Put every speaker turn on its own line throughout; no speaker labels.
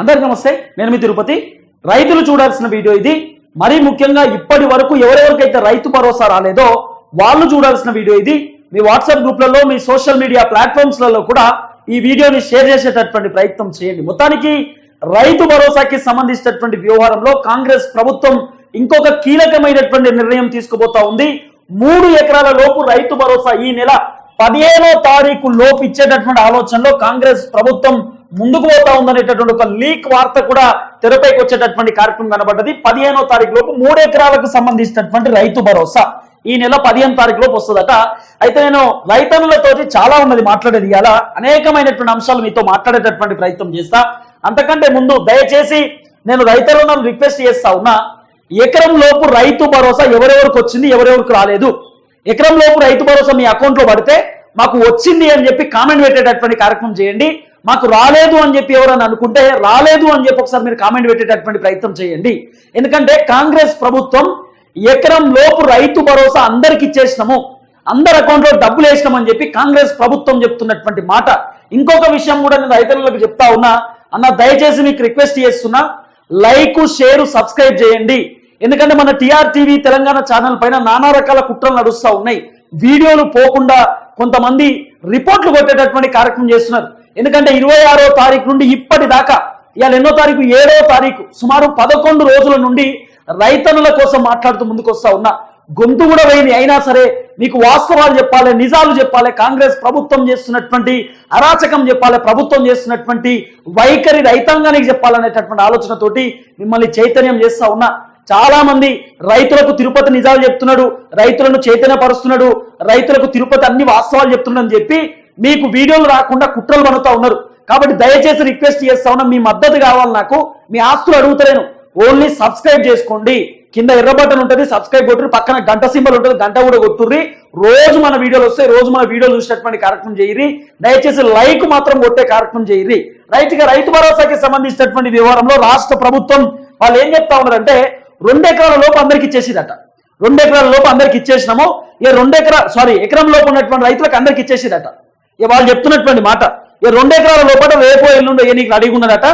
అందరికి నమస్తే నేను మీ తిరుపతి. రైతులు చూడాల్సిన వీడియో ఇది. మరీ ముఖ్యంగా ఇప్పటి వరకు ఎవరెవరికైతే రైతు భరోసా రాలేదో వాళ్ళు చూడాల్సిన వీడియో ఇది. మీ వాట్సాప్ గ్రూప్లలో మీ సోషల్ మీడియా ప్లాట్ఫామ్స్లలో కూడా ఈ వీడియోని షేర్ చేసేటటువంటి ప్రయత్నం చేయండి. మొత్తానికి రైతు భరోసాకి సంబంధించినటువంటి వ్యవహారంలో కాంగ్రెస్ ప్రభుత్వం ఇంకొక కీలకమైనటువంటి నిర్ణయం తీసుకుపోతా ఉంది. మూడు ఎకరాల లోపు రైతు భరోసా ఈ నెల పదిహేనో తారీఖు లోపు ఇచ్చేటటువంటి ఆలోచనలో కాంగ్రెస్ ప్రభుత్వం ముందుకు పోతా ఉందనేటటువంటి ఒక లీక్ వార్త కూడా తెరపైకి వచ్చేటటువంటి కార్యక్రమం కనబడ్డది. పదిహేనో తారీఖు లోపు మూడు ఎకరాలకు సంబంధించినటువంటి రైతు భరోసా. ఈ నెల పదిహేను తారీఖు లోపు వస్తుందట. అయితే నేను రైతన్నులతో చాలా ఉన్నది మాట్లాడేది ఇలా అనేకమైనటువంటి అంశాలు మీతో మాట్లాడేటటువంటి ప్రయత్నం చేస్తా. అంతకంటే ముందు దయచేసి నేను రైతులను రిక్వెస్ట్ చేస్తా ఉన్నా. ఎకరం లోపు రైతు భరోసా ఎవరెవరికి వచ్చింది ఎవరెవరికి రాలేదు? ఎకరం లోపు రైతు భరోసా మీ అకౌంట్లో పడితే మాకు వచ్చింది అని చెప్పి కామెంట్ పెట్టేటటువంటి కార్యక్రమం చేయండి. మాకు రాలేదు అని చెప్పి ఎవరైనా అనుకుంటే రాలేదు అని చెప్పి ఒకసారి మీరు కామెంట్ పెట్టేటటువంటి ప్రయత్నం చేయండి. ఎందుకంటే కాంగ్రెస్ ప్రభుత్వం ఎకరం లోపు రైతు భరోసా అందరికి ఇచ్చేసినాము. అందరి అకౌంట్లో డబ్బులు వేసినామని చెప్పి కాంగ్రెస్ ప్రభుత్వం చెప్తున్నటువంటి మాట. ఇంకొక విషయం కూడా నేను రైతులకు చెప్తా ఉన్నా. అన్న దయచేసి మీకు రిక్వెస్ట్ చేస్తున్నా లైక్ షేర్ సబ్స్క్రైబ్ చేయండి. ఎందుకంటే మన టీఆర్టీవీ తెలంగాణ ఛానల్ పైన నానా రకాల కుట్రలు నడుస్తూ ఉన్నాయి. వీడియోలు పోకుండా కొంతమంది రిపోర్ట్లు కొట్టేటటువంటి కార్యక్రమం చేస్తున్నారు. ఎందుకంటే ఇరవై ఆరో తారీఖు నుండి ఇప్పటిదాకా ఇవాళ ఎన్నో తారీఖు? ఏడో తారీఖు సుమారు పదకొండు రోజుల నుండి రైతన్నుల కోసం మాట్లాడుతూ ముందుకు వస్తా ఉన్నా. గొంతు కూడా పోయింది అయినా సరే మీకు వాస్తవాలు చెప్పాలి నిజాలు చెప్పాలి కాంగ్రెస్ ప్రభుత్వం చేస్తున్నటువంటి అరాచకం చెప్పాలి ప్రభుత్వం చేస్తున్నటువంటి వైఖరి రైతాంగానికి చెప్పాలనేటటువంటి ఆలోచనతోటి మిమ్మల్ని చైతన్యం చేస్తా ఉన్నా. చాలా మంది రైతులకు తిరుపతి నిజాలు చెప్తున్నాడు రైతులను చైతన్యపరుస్తున్నాడు రైతులకు తిరుపతి అన్ని వాస్తవాలు చెప్తున్నాడని చెప్పి మీకు వీడియోలు రాకుండా కుట్రలు పనుతా ఉన్నారు. కాబట్టి దయచేసి రిక్వెస్ట్ చేస్తా ఉన్నా మీ మద్దతు కావాలి నాకు మీ ఆస్తులు అడుగుతలేను. ఓన్లీ సబ్స్క్రైబ్ చేసుకోండి. కింద ఎర్ర బటన్ ఉంటుంది సబ్స్క్రైబ్ కొట్టుర్రి. పక్కన గంట సింబల్ ఉంటుంది గంట కూడా కొట్టుర్రి. రోజు మన వీడియోలు వస్తాయి రోజు మన వీడియోలు చూసినటువంటి కార్యక్రమం చేయరి దయచేసి లైక్ మాత్రం కొట్టే కార్యక్రమం చేయరి రైతుగా రైతు భరోసాకి సంబంధించినటువంటి వ్యవహారంలో రాష్ట్ర ప్రభుత్వం వాళ్ళు ఏం చెప్తా ఉన్నారంటే రెండు ఎకరాల లోపు అందరికి ఇచ్చేసిదట రెండు ఎకరాల లోపు అందరికి ఇచ్చేసినాము. ఇక రెండు ఎకరా సారీ ఎకరం లోపు ఉన్నటువంటి రైతులకు అందరికి ఇచ్చేసిదట ఇక వాళ్ళు చెప్తున్నటువంటి మాట. ఇక రెండు ఎకరాల లోపల రేపో ఎల్లుండో ఏ నీకు అడిగి ఉన్నదట?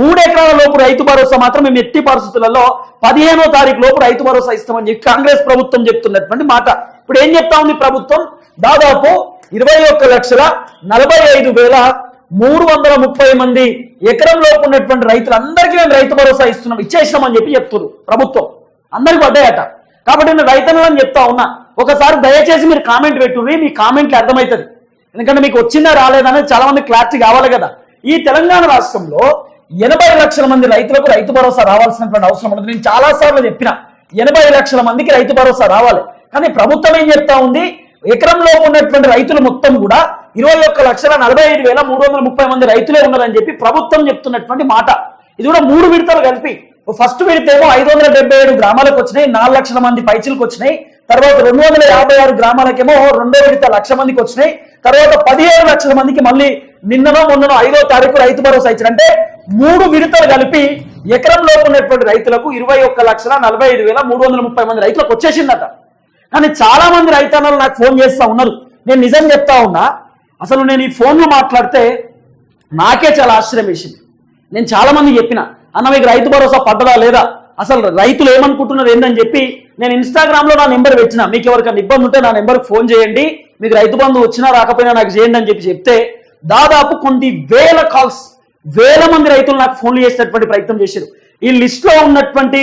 మూడు ఎకరాల లోపు రైతు భరోసా మాత్రం మేము ఎట్టి పరిస్థితులలో పదిహేనో తారీఖు లోపు రైతు భరోసా ఇస్తామని చెప్పి కాంగ్రెస్ ప్రభుత్వం చెప్తున్నటువంటి మాట. ఇప్పుడు ఏం చెప్తా ఉంది ప్రభుత్వం? దాదాపు ఇరవై ఒక్క లక్షల నలభై ఐదు వేల మూడు వందల ముప్పై మంది ఎకరం లోపు ఉన్నటువంటి రైతులందరికీ మేము రైతు భరోసా ఇస్తున్నాం ఇచ్చేసినామని చెప్పి చెప్తున్నారు ప్రభుత్వం. అందరికి పడ్డాయట. కాబట్టి నేను రైతన్నలని చెప్తా ఉన్నా. ఒకసారి దయచేసి మీరు కామెంట్ పెట్టుర్రి మీ కామెంట్లు అర్థమవుతుంది. ఎందుకంటే మీకు వచ్చిందా రాలేదనేది చాలా మంది క్లారిటీ కావాలి కదా. ఈ తెలంగాణ రాష్ట్రంలో ఎనభై లక్షల మంది రైతులకు రైతు భరోసా రావాల్సినటువంటి అవసరం ఉంటుంది నేను చాలా సార్లు చెప్పిన ఎనభై లక్షల మందికి రైతు భరోసా రావాలి. కానీ ప్రభుత్వం ఏం చెప్తా ఉంది? ఎకరంలో ఉన్నటువంటి రైతులు మొత్తం కూడా ఇరవై ఒక్క లక్షల నలభై ఐదు వేల మూడు వందల ముప్పై మంది రైతులే ఉన్నారని చెప్పి ప్రభుత్వం చెప్తున్నటువంటి మాట. ఇది కూడా మూడు విడతలు కలిపి. ఫస్ట్ విడితేమో ఐదు వందల డెబ్బై ఏడు గ్రామాలకు వచ్చినాయి నాలుగు లక్షల మంది పైచిలకు వచ్చినాయి. తర్వాత రెండు వందల యాభై ఆరు గ్రామాలకేమో రెండో విడత లక్ష మందికి వచ్చినాయి. తర్వాత పదిహేడు లక్షల మందికి మళ్ళీ నిన్ననో మొన్ననో ఐదో తారీఖు రైతు భరోసా ఇచ్చిన అంటే మూడు విడతలు కలిపి ఎకరంలో ఉన్నటువంటి రైతులకు ఇరవై ఒక్క లక్షల నలభై ఐదు వేల మూడు వందల ముప్పై మంది రైతులకు వచ్చేసిందట. కానీ చాలా మంది రైతన్నలు నాకు ఫోన్ చేస్తా ఉన్నారు. నేను నిజం చెప్తా ఉన్నా అసలు నేను ఈ ఫోన్లో మాట్లాడితే నాకే చాలా ఆశ్చర్యం వేసింది. నేను చాలా మంది చెప్పిన అన్న మీకు రైతు భరోసా పడ్డదా లేదా? అసలు రైతులు ఏమనుకుంటున్నారు ఏందని చెప్పి నేను ఇన్స్టాగ్రామ్లో నా నెంబర్ పెట్టిన మీకు ఎవరికైనా ఇబ్బంది ఉంటే నా నెంబర్కి ఫోన్ చేయండి. మీకు రైతు బంధు వచ్చినా రాకపోయినా నాకు చేయండి అని చెప్పి చెప్తే దాదాపు కొన్ని వేల కాల్స్ వేల మంది రైతులు నాకు ఫోన్లు చేసేటటువంటి ప్రయత్నం చేశారు. ఈ లిస్ట్లో ఉన్నటువంటి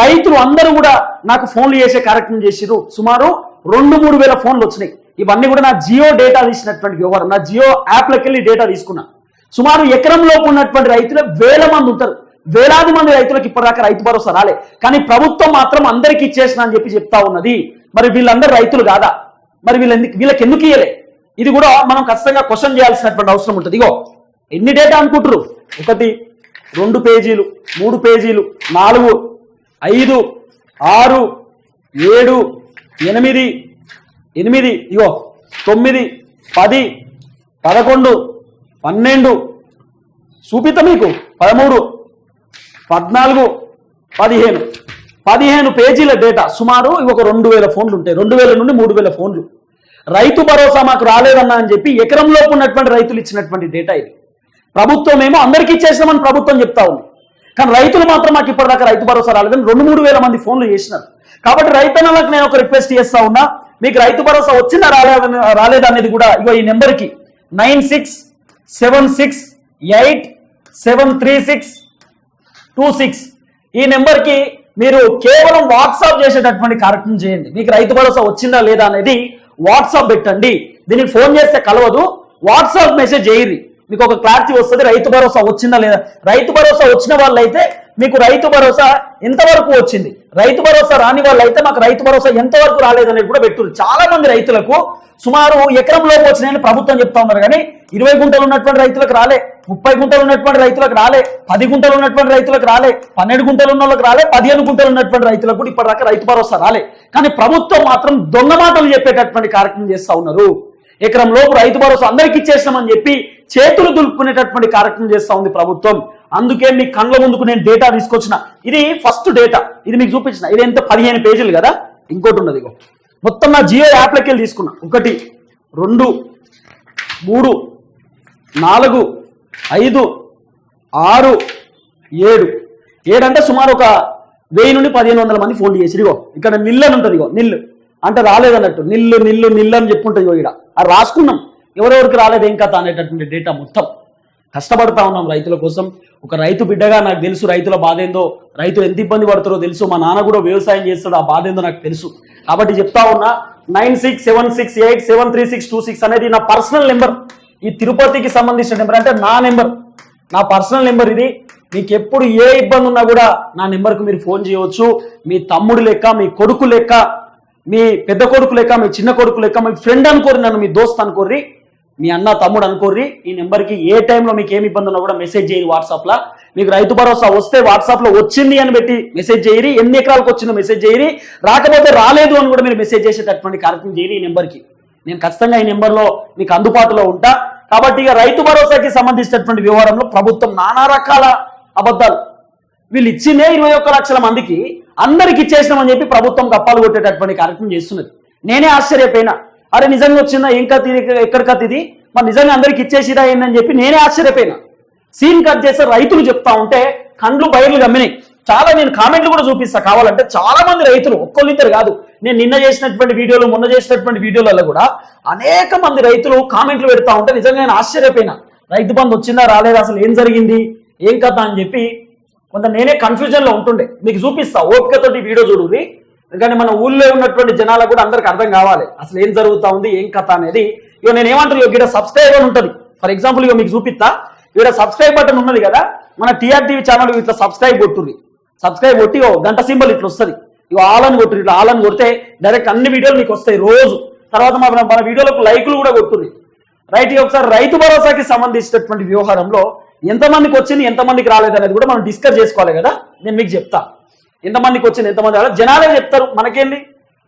రైతులు అందరూ కూడా నాకు ఫోన్లు చేసే కార్యక్రమం చేసిరు సుమారు రెండు మూడు వేల ఫోన్లు వచ్చినాయి. ఇవన్నీ కూడా నా జియో డేటా తీసినటువంటి వ్యవహారం. నా జియో యాప్లోకి వెళ్ళి డేటా తీసుకున్నా. సుమారు ఎకరంలోపు ఉన్నటువంటి రైతులు వేల మంది ఉంటారు. వేలాది మంది రైతులకు ఇప్పటిదాకా రైతు భరోసా రాలే. కానీ ప్రభుత్వం మాత్రం అందరికి ఇచ్చేసిన అని చెప్పి చెప్తా ఉన్నది. మరి వీళ్ళందరూ రైతులు కాదా? మరి వీళ్ళెందుకు వీళ్ళకి ఎందుకు ఇయ్యలే? ఇది కూడా మనం ఖచ్చితంగా క్వశ్చన్ చేయాల్సినటువంటి అవసరం ఉంటుంది. ఇగో ఎన్ని డేటా అనుకుంటారు ఒకటి రెండు పేజీలు మూడు పేజీలు నాలుగు ఐదు ఆరు ఏడు ఎనిమిది ఎనిమిది ఇగో తొమ్మిది పది పదకొండు పన్నెండు చూపిత మీకు పదమూడు పద్నాలుగు పదిహేను. పదిహేను పేజీల డేటా సుమారు ఇవి ఒక రెండు వేల ఫోన్లు ఉంటాయి. రెండు వేల నుండి మూడు వేల ఫోన్లు. రైతు భరోసా మాకు రాలేదన్నా అని చెప్పి ఎకరంలోపు ఉన్నటువంటి రైతులు ఇచ్చినటువంటి డేటా ఇది. ప్రభుత్వం ఏమో అందరికీ ఇచ్చేసినామని ప్రభుత్వం చెప్తా ఉంది. కానీ రైతులు మాత్రం మాకు ఇప్పటిదాకా రైతు భరోసా రాలేదని రెండు మూడు వేల మంది ఫోన్లు చేసినారు. కాబట్టి రైతన్నలకు నేను ఒక రిక్వెస్ట్ చేస్తా ఉన్నా మీకు రైతు భరోసా వచ్చిందా రాలేదని రాలేదనేది కూడా ఇగో ఈ నెంబర్కి nine six seven six eight seven three six two six. ఈ నెంబర్కి మీరు కేవలం వాట్సాప్ చేసేటటువంటి కార్యక్రమం చేయండి. మీకు రైతు భరోసా వచ్చిందా లేదా అనేది వాట్సాప్ పెట్టండి. దీనికి ఫోన్ చేస్తే కలవదు. వాట్సాప్ మెసేజ్ చేయరు. మీకు ఒక క్లారిటీ వస్తుంది రైతు భరోసా వచ్చిందా లేదా? రైతు భరోసా వచ్చిన వాళ్ళైతే మీకు రైతు భరోసా ఎంతవరకు వచ్చింది. రైతు భరోసా రాని వాళ్ళైతే మాకు రైతు భరోసా ఎంతవరకు రాలేదనేది కూడా పెట్టురు చాలా మంది రైతులకు సుమారు ఎకరం వచ్చినాయని ప్రభుత్వం చెప్తా ఉన్నారు కానీ ఇరవై గుంటలు ఉన్నటువంటి రైతులకు రాలే ముప్పై గుంటలు ఉన్నటువంటి రైతులకు రాలే పది గుంటలు ఉన్నటువంటి రైతులకు రాలే పన్నెండు గుంటలు ఉన్న వాళ్ళకి రాలే పదిహేను గుంటలు ఉన్నటువంటి రైతులకు కూడా ఇప్పటిదాకా రైతు భరోసా రాలే. కానీ ప్రభుత్వం మాత్రం దొంగ మాటలు చెప్పేటటువంటి కార్యక్రమం చేస్తా ఉన్నారు. ఎకరంలోపు రైతు భరోసా అందరికి ఇచ్చేసామని చెప్పి చేతులు దులుపుకునేటటువంటి కార్యక్రమం చేస్తా ఉంది ప్రభుత్వం. అందుకే మీ కళ్ళ ముందుకు నేను డేటా తీసుకొచ్చిన. ఇది ఫస్ట్ డేటా ఇది మీకు చూపించిన. ఇది ఎంత? పదిహేను పేజీలు కదా? ఇంకోటి ఉన్నది ఇగో. మొత్తం నా జియో యాప్లకి వెళ్ళి తీసుకున్నా. ఒకటి రెండు మూడు నాలుగు ఐదు ఆరు ఏడు. ఏడంటే సుమారు ఒక వెయ్యి నుండి పదిహేను వందల మంది ఫోన్ చేసి ఇగో. ఇక్కడ నిల్లు అని ఉంటుంది ఇగో. నిల్లు అంటే రాలేదన్నట్టు. నిల్లు నిల్లు నిల్లు అని చెప్పుంటుంది ఇగో ఇక్కడ అది రాసుకున్నాం. ఎవరెవరికి రాలేదు ఏం కథ అనేటటువంటి డేటా మొత్తం. కష్టపడతా ఉన్నాం రైతుల కోసం. ఒక రైతు బిడ్డగా నాకు తెలుసు రైతుల బాధ ఏందో. రైతు ఎంత ఇబ్బంది పడతారో తెలుసు. మా నాన్న కూడా వ్యవసాయం చేస్తాడు ఆ బాధ ఏందో నాకు తెలుసు. కాబట్టి చెప్తా ఉన్నా nine six seven six eight seven three six two six అనేది నా పర్సనల్ నెంబర్. ఈ తిరుపతికి సంబంధించిన నెంబర్ అంటే నా నెంబర్. నా పర్సనల్ నెంబర్ ఇది. మీకు ఎప్పుడు ఏ ఇబ్బంది ఉన్నా కూడా నా నెంబర్కి మీరు ఫోన్ చేయవచ్చు. మీ తమ్ముడు లెక్క మీ కొడుకు లెక్క మీ పెద్ద కొడుకు లెక్క మీ చిన్న కొడుకు లెక్క మీ ఫ్రెండ్ అనుకోరు నన్ను మీ దోస్త్ అనుకోర్రి. మీ అన్న తమ్ముడు అనుకోర్రి ఈ నెంబర్కి ఏ టైంలో మీకు ఏమి ఇబ్బంది ఉన్నా కూడా మెసేజ్ చేయరు వాట్సాప్లో. మీకు రైతు భరోసా వస్తే వాట్సాప్లో వచ్చింది అని పెట్టి మెసేజ్ చేయరి ఎన్ని ఎకరాలకు వచ్చిందో మెసేజ్ చేయరి రాకపోతే రాలేదు అని కూడా మీరు మెసేజ్ చేసేటటువంటి కార్యక్రమం చేయరు ఈ నెంబర్కి. నేను ఖచ్చితంగా ఈ నెంబర్లో మీకు అందుబాటులో ఉంటా. కాబట్టి ఇక రైతు భరోసాకి సంబంధించినటువంటి వ్యవహారంలో ప్రభుత్వం నానా రకాల అబద్ధాలు. వీళ్ళు ఇచ్చిందే ఇరవై ఒక్క లక్షల మందికి అందరికి ఇచ్చేసినామని చెప్పి ప్రభుత్వం కప్పాలు కొట్టేటటువంటి కార్యక్రమం చేస్తున్నది. నేనే ఆశ్చర్యపోయినా. అరే నిజంగా వచ్చిందా? ఏం కత్తి ఎక్కడ కత్తి ఇది? మరి నిజంగా అందరికి ఇచ్చేసిరా ఏందని చెప్పి నేనే ఆశ్చర్యపోయినా. సీన్ కట్ చేస్తే రైతులు చెప్తా ఉంటే కండ్లు బయర్లు గమ్మినాయి చాలా నేను కామెంట్లు కూడా చూపిస్తా. కావాలంటే చాలా మంది రైతులు ఒక్కళ్ళిద్దరు కాదు. నేను నిన్న చేసినటువంటి వీడియోలు మొన్న చేసినటువంటి వీడియోలలో కూడా అనేక మంది రైతులు కామెంట్లు పెడతా ఉంటే నిజంగా నేను ఆశ్చర్యపోయినా. రైతు బంధు వచ్చిందా? రాలేదా? అసలు ఏం జరిగింది? ఏం కథ అని చెప్పి కొంత నేనే కన్ఫ్యూజన్లో ఉంటుండే. మీకు చూపిస్తా. ఓపికతోటి వీడియో చూడుది ఎందుకంటే మన ఊళ్ళో ఉన్నటువంటి జనాలకు కూడా అందరికి అర్థం కావాలి. అసలు ఏం జరుగుతా ఉంది ఏం కథ అనేది. ఇక నేను ఏమంటారు ఇక్కడ సబ్స్క్రైబ్ అని ఉంటుంది. ఫర్ ఎగ్జాంపుల్ ఇక మీకు చూపిస్తా. ఇక్కడ సబ్స్క్రైబ్ బటన్ ఉన్నది కదా మన టీఆర్టీవీ ఛానల్ ఇట్లా సబ్స్క్రైబ్ కొట్టుర్రి. సబ్స్క్రైబ్ కొట్టి ఓ గంట సింబల్ ఇట్లా వస్తుంది. ఇక ఆలని అని కొట్టుర్రి ఇట్లా ఆలని కొడితే డైరెక్ట్ అన్ని వీడియోలు మీకు వస్తాయి రోజు. తర్వాత మన మన వీడియోలకు లైకులు కూడా కొట్టుర్రి. రైట్ ఇక ఒకసారి రైతు భరోసాకి సంబంధించినటువంటి వ్యవహారంలో ఎంతమందికి వచ్చింది ఎంతమందికి రాలేదు అనేది కూడా మనం డిస్కస్ చేసుకోవాలి కదా. నేను మీకు చెప్తా. ఎంతమందికి వచ్చింది ఎంతమంది రాలేదు జనాలే చెప్తారు మనకేంది?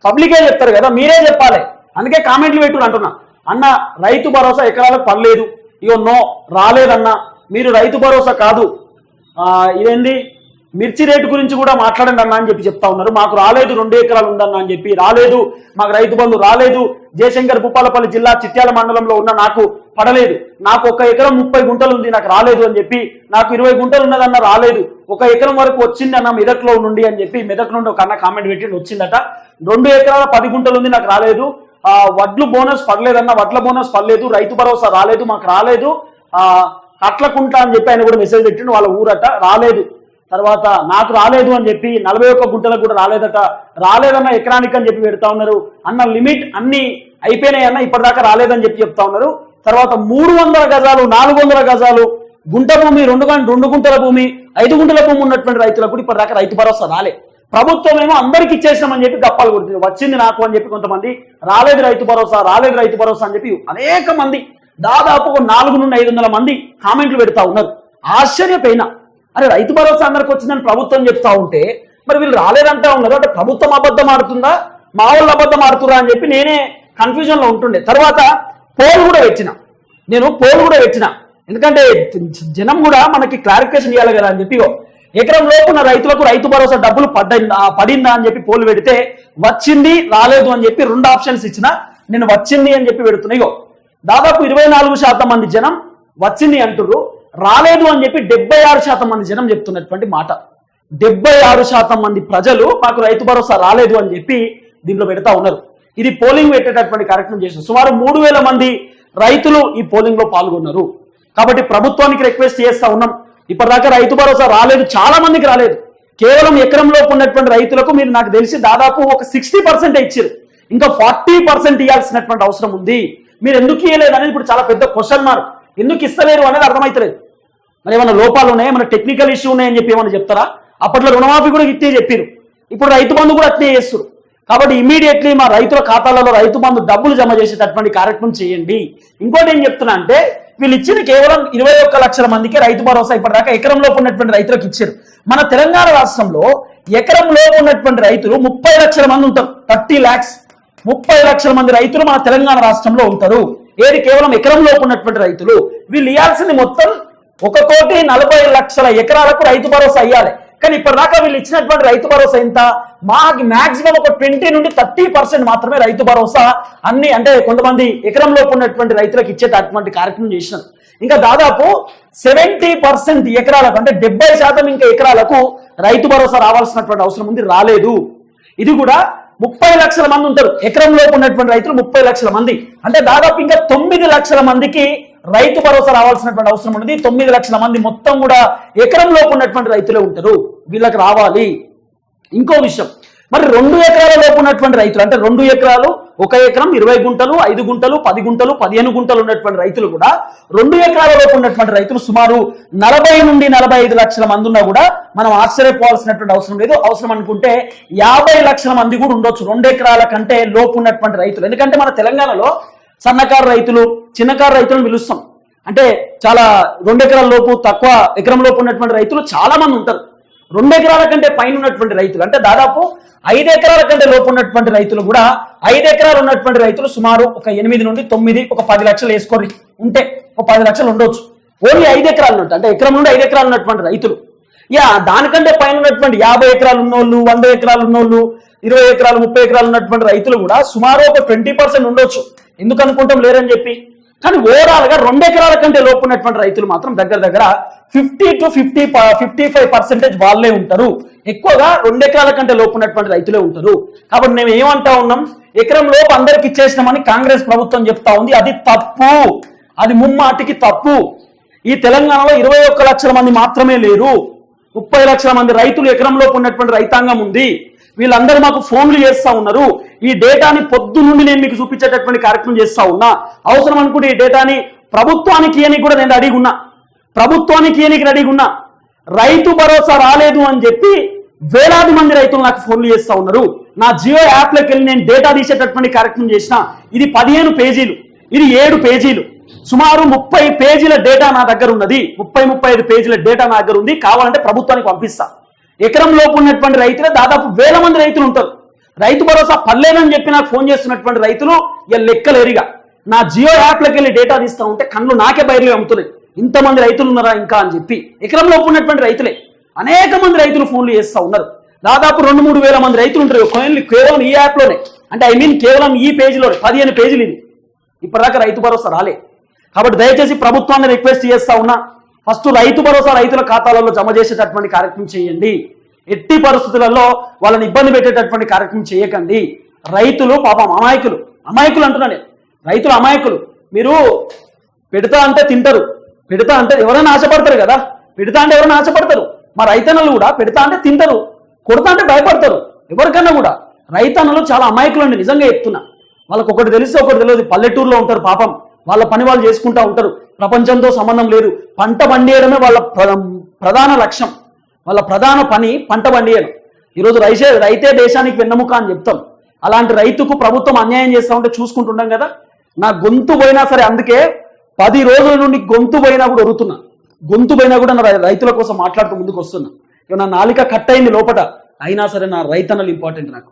పబ్లికే చెప్తారు కదా మీరే చెప్పాలి. అందుకే కామెంట్లు పెట్టు అంటున్నా. అన్న రైతు భరోసా ఎకరాలకు పర్లేదు ఇగో నో రాలేదన్నా. మీరు రైతు భరోసా కాదు. ఇదేంది? మిర్చి రేటు గురించి కూడా మాట్లాడండి అన్న అని చెప్పి చెప్తా ఉన్నారు. మాకు రాలేదు రెండు ఎకరాలు ఉందన్న అని చెప్పి. రాలేదు మాకు రైతు బంధు రాలేదు. జయశంకర్ భూపాలపల్లి జిల్లా చిట్యాల మండలంలో ఉన్న నాకు పడలేదు. నాకు ఒక ఎకరం ముప్పై గుంటలు ఉంది నాకు రాలేదు అని చెప్పి నాకు ఇరవై గుంటలు ఉన్నదన్న రాలేదు. ఒక ఎకరం వరకు వచ్చింది అన్న మెదక్లో నుండి అని చెప్పి మెదక్ నుండి ఒక అన్న కామెంట్ పెట్టి వచ్చిందట. రెండు ఎకరాల పది గుంటలు ఉంది నాకు రాలేదు. ఆ వడ్లు బోనస్ పడలేదన్న వడ్ల బోనస్ పడలేదు రైతు భరోసా రాలేదు మాకు రాలేదు. ఆ కట్లకుంట అని చెప్పి ఆయన కూడా మెసేజ్ పెట్టిండు వాళ్ళ ఊరట రాలేదు. తర్వాత నాకు రాలేదు అని చెప్పి నలభై ఒక్క గుంటలకు కూడా రాలేదట. రాలేదన్న ఎకరానికి అని చెప్పి పెడతా ఉన్నారు. అన్న లిమిట్ అన్ని అయిపోయినాయి అన్న ఇప్పటిదాకా రాలేదని చెప్పి చెప్తా ఉన్నారు. తర్వాత మూడు వందల గజాలు నాలుగు వందల గజాలు గుంట భూమి రెండు గంట రెండు గుంటల భూమి ఐదు గుంటల భూమి ఉన్నటువంటి రైతులకు కూడా ఇప్పటిదాకా రైతు భరోసా రాలే. ప్రభుత్వం ఏమో అందరికి ఇచ్చేసామని చెప్పి గప్పాలు కొడుతుంది. వచ్చింది నాకు అని చెప్పి కొంతమంది రాలేదు రైతు భరోసా రాలేదు రైతు భరోసా అని చెప్పి అనేక మంది దాదాపు నాలుగు నుండి ఐదు వందల మంది కామెంట్లు పెడతా ఉన్నారు. ఆశ్చర్యపోయినా. అరే రైతు భరోసా అందరికి వచ్చిందని ప్రభుత్వం చెప్తా ఉంటే మరి వీళ్ళు రాలేదంటా ఉన్నారు. అంటే ప్రభుత్వం అబద్ధం ఆడుతుందా? మా వాళ్ళు అబద్ధం ఆడుతురా అని చెప్పి నేనే కన్ఫ్యూజన్లో ఉంటుండే. తర్వాత పోల్ కూడా పెట్టిన నేను పోల్ కూడా పెట్టిన ఎందుకంటే జనం కూడా మనకి క్లారిఫికేషన్ ఇవ్వాలి కదా అని చెప్పి ఇగో, ఎకరం లోపు ఉన్న రైతులకు రైతు భరోసా డబ్బులు పడ్డా పడిందా అని చెప్పి పోలు పెడితే వచ్చింది రాలేదు అని చెప్పి రెండు ఆప్షన్స్ ఇచ్చిన. నేను వచ్చింది అని చెప్పి పెడుతున్నా. దాదాపు ఇరవై నాలుగు శాతం మంది జనం వచ్చింది అంటుర్రు రాలేదు అని చెప్పి డెబ్బై ఆరు శాతం మంది జనం చెప్తున్నటువంటి మాట. డెబ్బై ఆరు శాతం మంది ప్రజలు మాకు రైతు భరోసా రాలేదు అని చెప్పి దీంట్లో పెడతా ఉన్నారు. ఇది పోలింగ్ పెట్టేటటువంటి కార్యక్రమం చేసింది. సుమారు మూడు వేల మంది రైతులు ఈ పోలింగ్లో పాల్గొన్నారు. కాబట్టి ప్రభుత్వానికి రిక్వెస్ట్ చేస్తా ఉన్నాం. ఇప్పటిదాకా రైతు భరోసా రాలేదు చాలా మందికి రాలేదు. కేవలం ఎకరంలో ఉన్నటువంటి రైతులకు మీరు నాకు తెలిసి దాదాపు ఒక సిక్స్టీ పర్సెంట్ ఇచ్చారు. ఇంకా ఫార్టీ పర్సెంట్ ఇవ్వాల్సినటువంటి అవసరం ఉంది. మీరు ఎందుకు ఇవ్వలేదు అనేది ఇప్పుడు చాలా పెద్ద క్వశ్చన్ మార్క్ ఎందుకు ఇస్తలేరు అనేది అర్థమవుతలేదు మరి ఏమైనా లోపాలు ఉన్నాయి? ఏమైనా టెక్నికల్ ఇష్యూ ఉన్నాయని చెప్పి ఏమైనా చెప్తారా? అప్పట్లో రుణమాఫీ కూడా ఇట్టే చెప్పారు. ఇప్పుడు రైతు బంధు కూడా అట్నే చేస్తారు కాబట్టి ఇమీడియట్లీ మా రైతుల ఖాతాలలో రైతు బంధు డబ్బులు జమ చేసేటటువంటి కార్యక్రమం చేయండి. ఇంకోటి ఏం చెప్తున్నా అంటే వీళ్ళు ఇచ్చిన కేవలం ఇరవై ఒక్క లక్షల మందికి రైతు భరోసా ఇప్పటిదాకా ఎకరంలో ఉన్నటువంటి రైతులకు ఇచ్చారు. మన తెలంగాణ రాష్ట్రంలో ఎకరంలో ఉన్నటువంటి రైతులు ముప్పై లక్షల మంది ఉంటారు. థర్టీ ల్యాక్స్. ముప్పై లక్షల మంది రైతులు మన తెలంగాణ రాష్ట్రంలో ఉంటారు. ఏది కేవలం ఎకరంలో ఉన్నటువంటి రైతులు వీళ్ళు ఇవ్వాల్సింది మొత్తం ఒక కోటి నలభై లక్షల ఎకరాలకు రైతు భరోసా ఇవ్వాలి కానీ ఇప్పటిదాకా వీళ్ళు ఇచ్చినటువంటి రైతు భరోసా ఎంత? మాకు మాక్సిమం ఒక ట్వంటీ నుండి థర్టీ పర్సెంట్ మాత్రమే రైతు భరోసా అన్ని అంటే కొంతమంది ఎకరంలోపు ఉన్నటువంటి రైతులకు ఇచ్చేటటువంటి కార్యక్రమం చేసినారు. ఇంకా దాదాపు సెవెంటీ పర్సెంట్ ఎకరాలకు అంటే డెబ్బై శాతం ఇంకా ఎకరాలకు రైతు భరోసా రావాల్సినటువంటి అవసరం ఉంది రాలేదు. ఇది కూడా ముప్పై లక్షల మంది ఉంటారు. ఎకరంలోపు ఉన్నటువంటి రైతులు ముప్పై లక్షల మంది. అంటే దాదాపు ఇంకా తొమ్మిది లక్షల మందికి రైతు భరోసా రావాల్సినటువంటి అవసరం ఉంది తొమ్మిది లక్షల మంది మొత్తం కూడా ఎకరంలోపు ఉన్నటువంటి రైతులే ఉంటారు. వీళ్ళకి రావాలి. ఇంకో విషయం. మరి రెండు ఎకరాల లోపు ఉన్నటువంటి రైతులు అంటే రెండు ఎకరాలు ఒక ఎకరం ఇరవై గుంటలు ఐదు గుంటలు పది గుంటలు పదిహేను గుంటలు ఉన్నటువంటి రైతులు కూడా రెండు ఎకరాల లోపు ఉన్నటువంటి రైతులు సుమారు నలభై నుండి నలభై ఐదు లక్షల మంది ఉన్నా కూడా మనం ఆశ్చర్యపోవాల్సినటువంటి అవసరం లేదు. అవసరం అనుకుంటే యాభై లక్షల మంది కూడా ఉండొచ్చు రెండు ఎకరాల కంటే లోపు ఉన్నటువంటి రైతులు. ఎందుకంటే మన తెలంగాణలో సన్నకారు రైతులు చిన్నకారు రైతులను పిలుస్తాం. అంటే చాలా రెండు ఎకరాల లోపు తక్కువ ఎకరం లోపు ఉన్నటువంటి రైతులు చాలా మంది ఉంటారు. రెండు ఎకరాల కంటే పైన ఉన్నటువంటి రైతులు అంటే దాదాపు ఐదు ఎకరాల కంటే లోపు ఉన్నటువంటి రైతులు కూడా ఐదు ఎకరాలు ఉన్నటువంటి రైతులు సుమారు ఒక ఎనిమిది నుండి తొమ్మిది ఒక పది లక్షలు వేసుకొని ఉంటే ఒక పది లక్షలు ఉండొచ్చు. ఓన్లీ ఐదు ఎకరాలు ఉన్నట్టు అంటే ఎకరం నుండి ఐదు ఎకరాలు ఉన్నటువంటి రైతులు. యా దానికంటే పైన ఉన్నటువంటి యాభై ఎకరాలు ఉన్నోళ్ళు వంద ఎకరాలు ఉన్నోళ్ళు ఇరవై ఎకరాలు ముప్పై ఎకరాలు ఉన్నటువంటి రైతులు కూడా సుమారు ఒక ట్వంటీ పర్సెంట్ ఉండొచ్చు. ఎందుకు అనుకుంటాం లేరని చెప్పి? కానీ ఓవరాల్గా రెండు ఎకరాల కంటే లోపు ఉన్నటువంటి రైతులు మాత్రం దగ్గర దగ్గర fifty to fifty fifty five percentage వాళ్ళే ఉంటారు. ఎక్కువగా రెండు ఎకరాల కంటే లోపు ఉన్నటువంటి రైతులే ఉంటారు. కాబట్టి మేము ఏమంటా ఉన్నాం? ఎకరం లోపు అందరికి ఇచ్చేసినామని కాంగ్రెస్ ప్రభుత్వం చెప్తా ఉంది. అది తప్పు. అది ముమ్మాటికి తప్పు. ఈ తెలంగాణలో ఇరవై ఒక్క లక్షల మంది మాత్రమే లేరు. ముప్పై లక్షల మంది రైతులు ఎకరంలో ఉన్నటువంటి రైతాంగం ఉంది. వీళ్ళందరూ మాకు ఫోన్లు చేస్తా ఉన్నారు. ఈ డేటాని పొద్దు నుండి నేను మీకు చూపించేటటువంటి కార్యక్రమం చేస్తా ఉన్నా. అవసరం అనుకుంటే ఈ డేటాని ప్రభుత్వానికి అని కూడా నేను రెడీగా ఉన్నా. ప్రభుత్వానికి అని రెడీగా ఉన్నా. రైతు భరోసా రాలేదు అని చెప్పి వేలాది మంది రైతులు నాకు ఫోన్లు చేస్తా ఉన్నారు. నా జియో యాప్లోకి వెళ్ళి నేను డేటా తీసేటటువంటి కార్యక్రమం చేసిన. ఇది పదిహేను పేజీలు. ఇది ఏడు పేజీలు. సుమారు ముప్పై పేజీల డేటా నా దగ్గర ఉన్నది. ముప్పై ముప్పై ఐదు పేజీల డేటా నా దగ్గర ఉంది. కావాలంటే ప్రభుత్వానికి పంపిస్తా. ఎకరం లోపు ఉన్నటువంటి రైతులే దాదాపు వేల మంది రైతులు ఉంటారు. రైతు భరోసా పర్లేదని చెప్పి నాకు ఫోన్ చేస్తున్నటువంటి రైతులు ఇక లెక్కలేరిగా. నా జియో యాప్లోకి వెళ్ళి డేటా తీస్తా ఉంటే కళ్ళు నాకే బయలు అమ్ముతున్నాయి. ఇంతమంది రైతులు ఉన్నారా ఇంకా అని చెప్పి. ఎకరం లోపు ఉన్నటువంటి రైతులే. అనేక మంది రైతులు ఫోన్లు చేస్తా ఉన్నారు. దాదాపు రెండు మూడు వేల మంది రైతులు ఉంటారు. కొన్ని కేవలం ఈ యాప్లోనే. అంటే ఐ మీన్ కేవలం ఈ పేజీలోనే. పదిహేను పేజీలు ఇది. ఇప్పటిదాకా రైతు భరోసా రాలే. కాబట్టి దయచేసి ప్రభుత్వాన్ని రిక్వెస్ట్ చేస్తా ఉన్నా ఫస్ట్ రైతు భరోసా రైతుల ఖాతాలలో జమ చేసేటటువంటి కార్యక్రమం చేయండి. ఎట్టి పరిస్థితులలో వాళ్ళని ఇబ్బంది పెట్టేటటువంటి కార్యక్రమం చేయకండి. రైతులు పాపం అమాయకులు. అమాయకులు అంటున్నా నేను. రైతులు అమాయకులు. మీరు పెడతా అంటే తింటారు. పెడతా అంటే ఎవరైనా ఆశపడతారు కదా? పెడతా అంటే ఎవరైనా ఆశపడతారు. మా రైతన్నలు కూడా పెడతా అంటే తింటారు. కొడతా అంటే భయపడతారు. ఎవరికన్నా కూడా. రైతన్నలు చాలా అమాయకులు అండి నిజంగా చెప్తున్నా. వాళ్ళకి ఒకటి తెలిస్తే ఒకటి తెలియదు. పల్లెటూరులో ఉంటారు పాపం. వాళ్ళ పని వాళ్ళు చేసుకుంటా ఉంటారు. ప్రపంచంతో సంబంధం లేదు. పంట పండియడమే వాళ్ళ ప్ర- ప్రధాన లక్ష్యం. వాళ్ళ ప్రధాన పని పంట పండియడం. ఈరోజు రైతే రైతే దేశానికి వెన్నెముక అని చెప్తాం. అలాంటి రైతుకు ప్రభుత్వం అన్యాయం చేస్తా ఉంటే చూసుకుంటుంటాం కదా. నా గొంతు పోయినా సరే అందుకే పది రోజుల నుండి గొంతు పోయినా కూడా ఒరుతున్నా. గొంతు పోయినా కూడా నా రైతుల కోసం మాట్లాడుతూ ముందుకు వస్తున్నా. ఇక నా నాలిక కట్ అయింది లోపట. అయినా సరే నా రైతన్నలు ఇంపార్టెంట్ నాకు.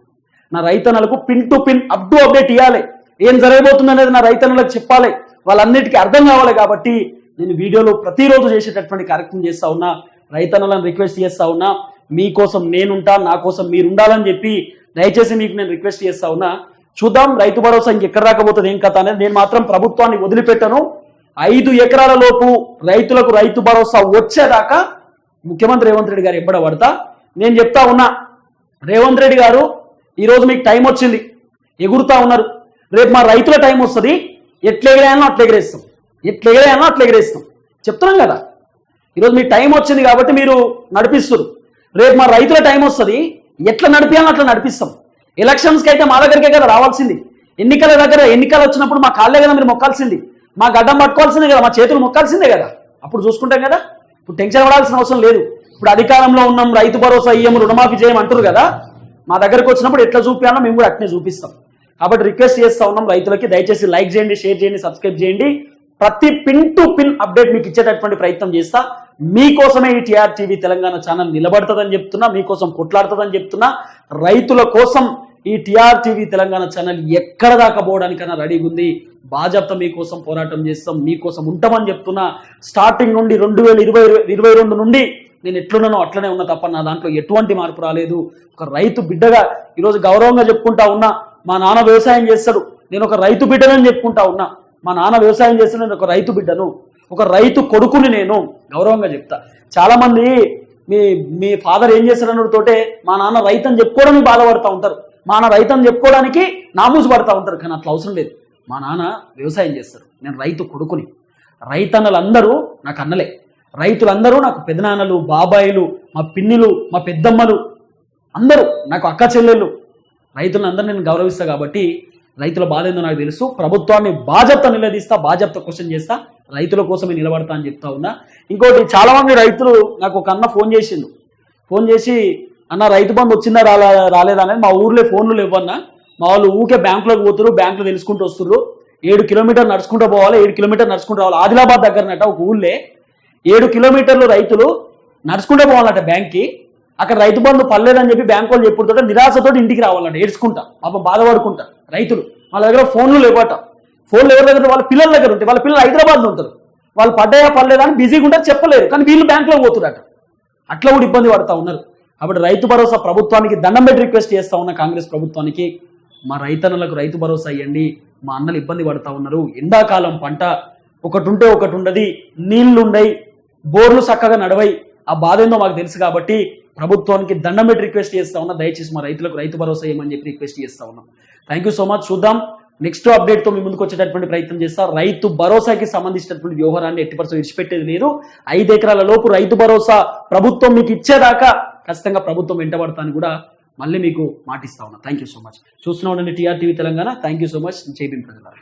నా రైతన్నలకు pin to pin up to update ఇవ్వాలి ఏం జరగబోతుంది అనేది నా రైతన్నలకు చెప్పాలి. వాళ్ళన్నిటికీ అర్థం కావాలి కాబట్టి నేను వీడియోలో ప్రతిరోజు చేసేటటువంటి కార్యక్రమం చేస్తా ఉన్నా రైతన్నలను రిక్వెస్ట్ చేస్తా ఉన్నా మీకోసం నేనుంటా నా కోసం మీరు ఉండాలని చెప్పి దయచేసి మీకు నేను రిక్వెస్ట్ చేస్తా ఉన్నా. చూద్దాం రైతు భరోసా ఇంకెక్కడ రాకపోతుంది ఏం కథ అనేది నేను మాత్రం ప్రభుత్వాన్ని వదిలిపెట్టను. ఐదు ఎకరాల లోపు రైతులకు రైతు భరోసా వచ్చేదాకా ముఖ్యమంత్రి రేవంత్ రెడ్డి గారు ఎప్పుడ పడతా. నేను చెప్తా ఉన్నా రేవంత్ రెడ్డి గారు ఈరోజు మీకు టైం వచ్చింది. ఎగురుతా ఉన్నారు. రేపు మా రైతుల టైం వస్తుంది. ఎట్లా ఎగిరేయాలో అట్లా ఎగిరేస్తాం. ఎట్లా ఎగిరేయాలో అట్లా ఎగిరేస్తాం. చెప్తున్నాం కదా. ఈరోజు మీ టైం వచ్చింది కాబట్టి మీరు నడిపిస్తారు. రేపు మా రైతుల టైం వస్తుంది. ఎట్లా నడిపించాలో అట్లా నడిపిస్తాం. ఎలక్షన్స్కి అయితే మా దగ్గరికే కదా రావాల్సింది. ఎన్నికల దగ్గర ఎన్నికలు వచ్చినప్పుడు మా కాళ్ళే కదా మీరు మొక్కాల్సింది. మా గడ్డం పట్టుకోవాల్సిందే కదా మా చేతులు మొక్కాల్సిందే కదా. అప్పుడు చూసుకుంటాం కదా. ఇప్పుడు టెన్షన్ పడాల్సిన అవసరం లేదు. ఇప్పుడు అధికారంలో ఉన్నాం రైతు భరోసా ఇయ్యం రుణమాఫీ చేయం అంటారు కదా. మా దగ్గరకు వచ్చినప్పుడు ఎట్లా చూపించాలో మేము కూడా అట్నే చూపిస్తాం. కాబట్టి రిక్వెస్ట్ చేస్తా ఉన్నాం రైతులకి. దయచేసి లైక్ చేయండి షేర్ చేయండి సబ్స్క్రైబ్ చేయండి. ప్రతి పిన్ టు పిన్ అప్డేట్ మీకు ఇచ్చేటటువంటి ప్రయత్నం చేస్తా. మీకోసమే ఈ టీఆర్ టీవీ తెలంగాణ ఛానల్ నిలబడుతుందని చెప్తున్నా మీకోసం కొట్లాడుతుందని చెప్తున్నా. రైతుల కోసం ఈ టీఆర్ టీవీ తెలంగాణ ఛానల్ ఎక్కడ దాకా పోవడానికైనా రెడీగా ఉంది భాజపా మీకోసం పోరాటం చేస్తాం మీకోసం ఉంటామని చెప్తున్నా. స్టార్టింగ్ నుండి రెండు వేల ఇరవై ఇరవై రెండు నుండి నేను ఎట్లున్నానో అట్లనే ఉన్నా తప్ప నా దాంట్లో ఎటువంటి మార్పు రాలేదు. ఒక రైతు బిడ్డగా ఈరోజు గౌరవంగా చెప్పుకుంటా ఉన్నా. మా నాన్న వ్యవసాయం చేస్తాడు. నేను ఒక రైతు బిడ్డనని చెప్పుకుంటా ఉన్నా. మా నాన్న వ్యవసాయం చేస్తాడు నేను ఒక రైతు బిడ్డను. ఒక రైతు కొడుకుని నేను గౌరవంగా చెప్తా. చాలా మంది మీ మీ ఫాదర్ ఏం చేస్తారన్న తోటే మా నాన్న రైతు అని చెప్పుకోవడానికి బాధపడతా ఉంటారు. మా నాన్న రైతు అని చెప్పుకోవడానికి నామూసు పడతా ఉంటారు కానీ అట్లా అవసరం లేదు. మా నాన్న వ్యవసాయం చేస్తారు నేను రైతు కొడుకుని. రైతన్నలందరూ నాకు అన్నలే. రైతులందరూ నాకు పెదనాన్నలు బాబాయిలు మా పిన్నిలు మా పెద్దమ్మలు. అందరూ నాకు అక్క చెల్లెళ్ళు. రైతులందరూ నేను గౌరవిస్తా కాబట్టి రైతుల బాధ ఏందో నాకు తెలుసు. ప్రభుత్వాన్ని బాధ్యత నిలదీస్తా బాధ్యత క్వశ్చన్ చేస్తా రైతుల కోసమే నిలబడతా అని చెప్తా ఉన్నా. ఇంకోటి చాలా మంది రైతులు నాకు ఒక అన్న ఫోన్ చేసిండు. ఫోన్ చేసి అన్న రైతు బంధు వచ్చిందా రాలే రాలేదా? అనేది మా ఊర్లో ఫోన్లు లేవన్నా మా వాళ్ళు ఊకే బ్యాంకులోకి పోతున్నారు బ్యాంకులో తెలుసుకుంటూ వస్తున్నారు ఏడు కిలోమీటర్ నడుచుకుంటూ పోవాలి ఏడు కిలోమీటర్ నడుచుకుంటూ రావాలి. ఆదిలాబాద్ దగ్గరనట ఒక ఊళ్ళే. ఏడు కిలోమీటర్లు రైతులు నడుచుకుంటూ పోవాలట బ్యాంక్కి. అక్కడ రైతు బంధు పర్లేదని చెప్పి బ్యాంకు వాళ్ళు చెప్పుడుతో నిరాశతో ఇంటికి రావాలంట ఏడ్చుకుంటా. పాపం బాధపడుకుంటా రైతులు. వాళ్ళ దగ్గర ఫోన్లు లేవట. ఫోన్లు ఎవరి దగ్గర? వాళ్ళ పిల్లల దగ్గర ఉంటాయి వాళ్ళ పిల్లలు హైదరాబాద్లో ఉంటారు. వాళ్ళు పడ్డాయా పర్లేదా అని బిజీగా ఉంటారు చెప్పలేరు. కానీ వీళ్ళు బ్యాంకులో పోతున్నట అట్లా కూడా ఇబ్బంది పడతా ఉన్నారు. కాబట్టి రైతు భరోసా ప్రభుత్వానికి దండం పెట్టి రిక్వెస్ట్ చేస్తా ఉన్న కాంగ్రెస్ ప్రభుత్వానికి. మా రైతన్నలకు రైతు భరోసా ఇవ్వండి మా అన్నలు ఇబ్బంది పడతా ఉన్నారు. ఎండాకాలం పంట ఒకటి ఉంటే ఒకటి ఉండదు నీళ్ళుండయి బోర్లు చక్కగా నడవై ఆ బాధ ఏందో మాకు తెలుసు కాబట్టి ప్రభుత్వానికి దండం పెట్టి రిక్వెస్ట్ చేస్తా ఉన్నా దయచేసి మా రైతులకు రైతు భరోసా ఏమని చెప్పి రిక్వెస్ట్ చేస్తా ఉన్నాం. థ్యాంక్ యూ సో మచ్ చూద్దాం. నెక్స్ట్ అప్డేట్తో మీ ముందుకు వచ్చేటటువంటి ప్రయత్నం చేస్తా. రైతు భరోసాకి సంబంధించినటువంటి వ్యవహారాన్ని ఎట్టి పరిస్థితుల్లో విడిచిపెట్టేది లేదు ఐదు ఎకరాల లోపు రైతు భరోసా ప్రభుత్వం మీకు ఇచ్చేదాకా ఖచ్చితంగా ప్రభుత్వం వెంటబడతాను కూడా మళ్ళీ మీకు మాటిస్తా ఉన్నా. థ్యాంక్ యూ సో మచ్ చూస్తున్నా ఉండండి TRTV Telangana. Thank you so much జై భీమ్ ప్రజలారా.